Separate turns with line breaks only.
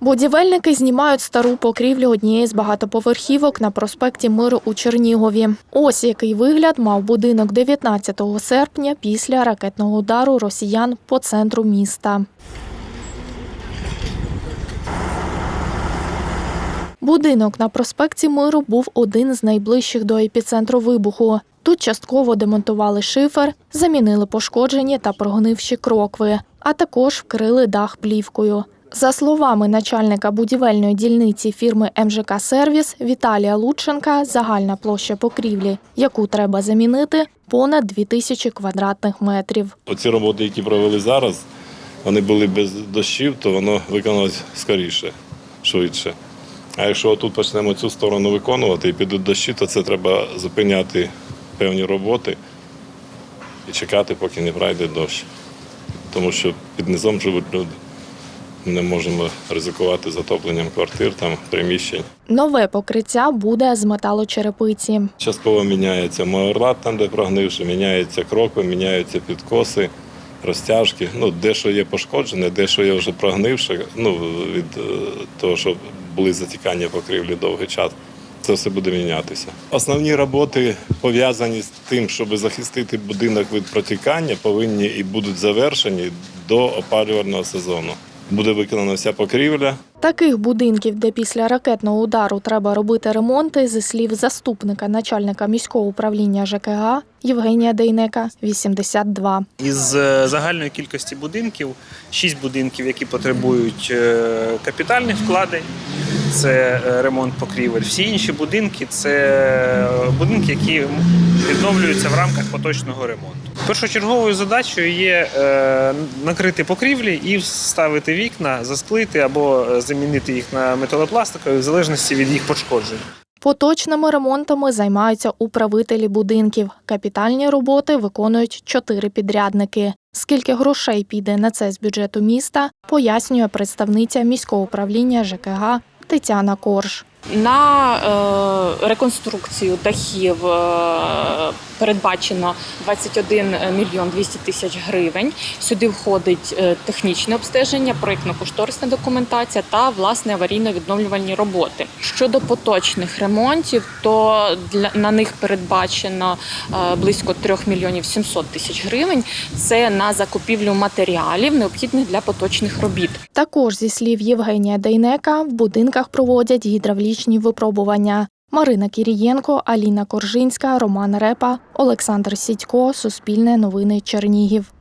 Будівельники знімають стару покрівлю однієї з багатоповерхівок на проспекті Миру у Чернігові. Ось який вигляд мав будинок 19 серпня після ракетного удару росіян по центру міста. Будинок на проспекті Миру був один з найближчих до епіцентру вибуху. Тут частково демонтували шифер, замінили пошкоджені та прогнивші крокви, а також вкрили дах плівкою. За словами начальника будівельної дільниці фірми МЖК Сервіс Віталія Лученка, загальна площа покрівлі, яку треба замінити, понад 2000 квадратних метрів.
Оці роботи, які провели зараз, вони були без дощів, то воно виконалось скоріше, швидше. А якщо тут почнемо цю сторону виконувати і підуть дощі, то це треба зупиняти певні роботи і чекати, поки не пройде дощ. Тому що під низом живуть люди. Не можемо ризикувати затопленням квартир, там, приміщень.
Нове покриття буде з металочерепиці.
Частково міняється майорлат, там, де прогнивши, міняються крокви, міняються підкоси, розтяжки. Ну, дещо є пошкоджене, дещо є вже прогнивше, ну, від е, того, що були затікання покрівлі довгий час. Це все буде мінятися. Основні роботи пов'язані з тим, щоб захистити будинок від протікання, повинні і будуть завершені до опалювального сезону. Буде виконана вся покрівля,
Таких будинків, де після ракетного удару треба робити ремонти, зі слів заступника начальника міського управління ЖКГ Євгенія Дейнека, 82.
Із е, загальної кількості будинків, шість будинків, які потребують е, капітальних вкладень, це е, ремонт покрівель. Всі інші будинки це будинки, які відновлюються в рамках поточного ремонту. Першочерговою задачею є е, накрити покрівлі і вставити вікна, засклити або е, замінити їх на металопластикові в залежності від їх пошкоджень.
Поточними ремонтами займаються управителі будинків. Капітальні роботи виконують чотири підрядники. Скільки грошей піде на це з бюджету міста, пояснює представниця міського управління ЖКГ Тетяна Корж.
На е, реконструкцію дахів е, передбачено 21 мільйон 200 тисяч гривень. Сюди входить е, технічне обстеження, проєктно-кошторисна документація та власне аварійно-відновлювальні роботи. Щодо поточних ремонтів, то для на них передбачено близько 3 мільйонів 700 тисяч гривень. Це на закупівлю матеріалів, необхідних для поточних робіт.
Також, зі слів Євгенія Дейнека, в будинках проводять гідравлічні випробування. Марина Кірієнко, Аліна Коржинська, Роман Репа, Олександр Сідько, Суспільне новини Чернігів.